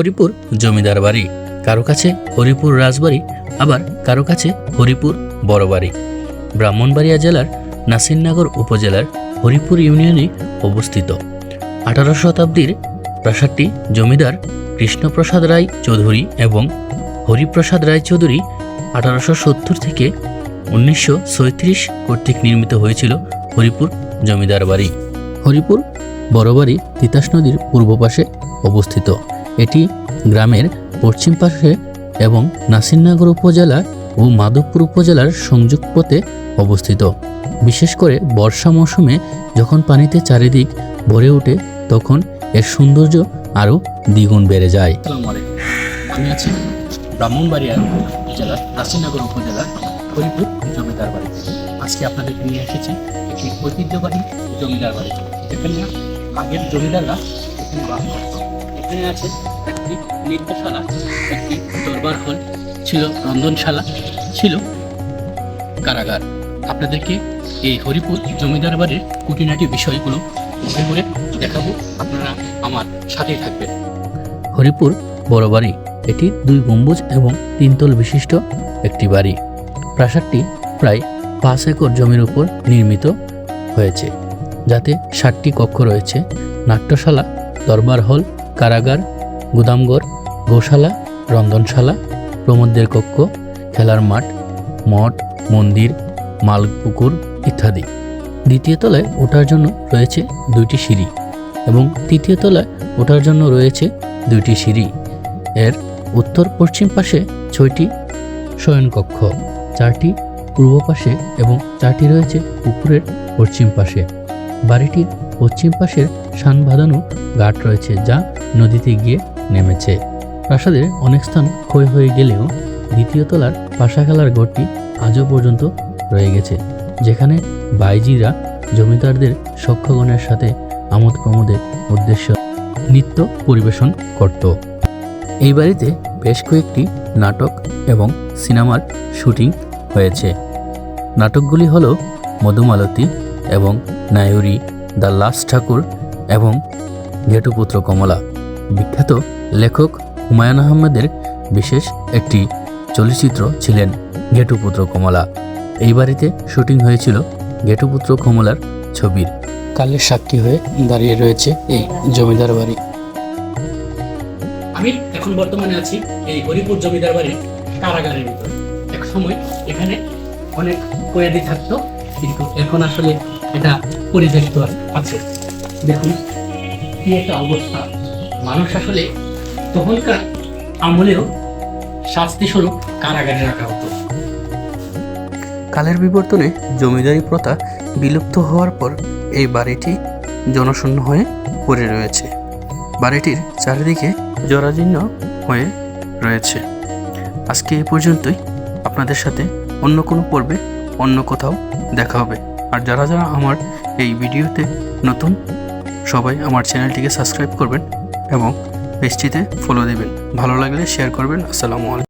হরিপুর জমিদার বাড়ি, কারও কাছে হরিপুর রাজবাড়ি, আবার কারও কাছে হরিপুর বড় বাড়ি। ব্রাহ্মণবাড়িয়া জেলার নাসিরনগর উপজেলার হরিপুর ইউনিয়নে অবস্থিত। আঠারো শতাব্দীর প্রাসাদটি জমিদার কৃষ্ণপ্রসাদ রায় চৌধুরী এবং হরিপ্রসাদ রায় চৌধুরী আঠারোশো সত্তর থেকে উনিশশো কর্তৃক নির্মিত হয়েছিল হরিপুর জমিদার বাড়ি। হরিপুর বড়বাড়ি তিতাস নদীর পূর্ব পাশে অবস্থিত। এটি গ্রামের পশ্চিম পাশে এবং নাসিরনগর উপজেলা ও মাধবপুর উপজেলার সংযোগ পথে অবস্থিত। বিশেষ করে বর্ষা মৌসুমে যখন পানিতে চারিদিক ভরে ওঠে, তখন এর সৌন্দর্য আরও দ্বিগুণ বেড়ে যায়। আমি আছি ব্রাহ্মণবাড়িয়া জেলার নাসিরনগর উপজেলার হরিপুর জমিদার বাড়িতে। আজকে আপনাদেরকে নিয়ে এসেছি একটি ঐতিহ্যবাহী জমিদার বাড়ি যেখানে আগের জমিদাররা এখানে বাস করত। এখানে আছে। একটি নৃত্যশালা, একটি দরবার হল, ছিল রন্ধনশালা, ছিল কারাগার। আপনাদেরকে এই হরিপুর জমিদার বাড়ির কুটিনাটি বিষয়গুলো ঘুরে ঘুরে দেখাবো। আপনারা আমার সাথেই থাকবেন। হরিপুর বড় বাড়ি, এটি দুই গম্বুজ এবং তিনতল বিশিষ্ট একটি বাড়ি। প্রাসাদটি প্রায় পাঁচ একর জমির উপর নির্মিত হয়েছে, যাতে ষাটটি কক্ষ রয়েছে। নাট্যশালা, দরবার হল কারাগার, গুদামঘর, গোশালা, রন্ধনশালা প্রমোদদের কক্ষ, খেলার মাঠ, মঠ, মন্দির, মালপুকুর ইত্যাদি। দ্বিতীয় তলায় ওঠার জন্য রয়েছে দুইটি সিঁড়ি এবং তৃতীয় তলায় ওঠার জন্য রয়েছে দুইটি সিঁড়ি। এর উত্তর পশ্চিম পাশে ছয়টি শয়নকক্ষ, চারটি পূর্ব পাশে এবং চারটি রয়েছে পুকুরের পশ্চিম পাশে। বাড়িটির পশ্চিম পাশের শান বাঁধানো ঘাট রয়েছে যা নদীতে গিয়ে নেমেছে। প্রাসাদের অনেক স্থান ক্ষয় হয়ে গেলেও দ্বিতীয় তলার পাশাখালার ঘরটি আজও পর্যন্ত রয়ে গেছে, যেখানে বাইজিরা জমিদারদের সক্ষগণের সাথে আমোদ প্রমোদের উদ্দেশ্য নৃত্য পরিবেশন করত। এই বাড়িতে বেশ কয়েকটি নাটক এবং সিনেমার শুটিং হয়েছে। নাটকগুলি হল মধুমালতী এবং নায়ুরি, দ্য লাস্ট ঠাকুর এবং ঘেটুপুত্র কমলা, বিখ্যাত লেখক হুমায়ুন আহমেদের বিশেষ একটি চলচ্চিত্র ছিলেন ঘেটুপুত্র কমলা। এই বাড়িতে শুটিং হয়েছিল ঘেটুপুত্র কমলার ছবির। কালের সাক্ষী হয়ে দাঁড়িয়ে রয়েছে এই জমিদার বাড়ি। আমি এখন বর্তমানে আছি এই হরিপুর জমিদার বাড়ির কারাগারের ভিতরে। এক সময় এখানে অনেক কয়েদি থাকতো, কিন্তু এখন আসলে এটা পরিত্যক্ত আছে। দেখুন, কি একটা অবস্থা। মানুষ আসলে তখনকার আমলেও শাস্তি স্বরূপ কারাগারে রাখা হতো। কালের বিবর্তনে জমিদারি প্রথা বিলুপ্ত হওয়ার পর এই বাড়িটি জনশূন্য হয়ে পড়ে রয়েছে। বাড়িটির চারিদিকে জরাজীর্ণ হয়ে রয়েছে। আজকে এই পর্যন্তই। আপনাদের সাথে অন্য কোনো পর্বে অন্য কোথাও দেখা হবে। আর যারা যারা আমার এই ভিডিওতে নতুন সবাই আমার চ্যানেলটিকে সাবস্ক্রাইব করবেন এবং পেজটিতে ফলো দেবেন। ভালো লাগলে শেয়ার করবেন। আসসালামু আলাইকুম।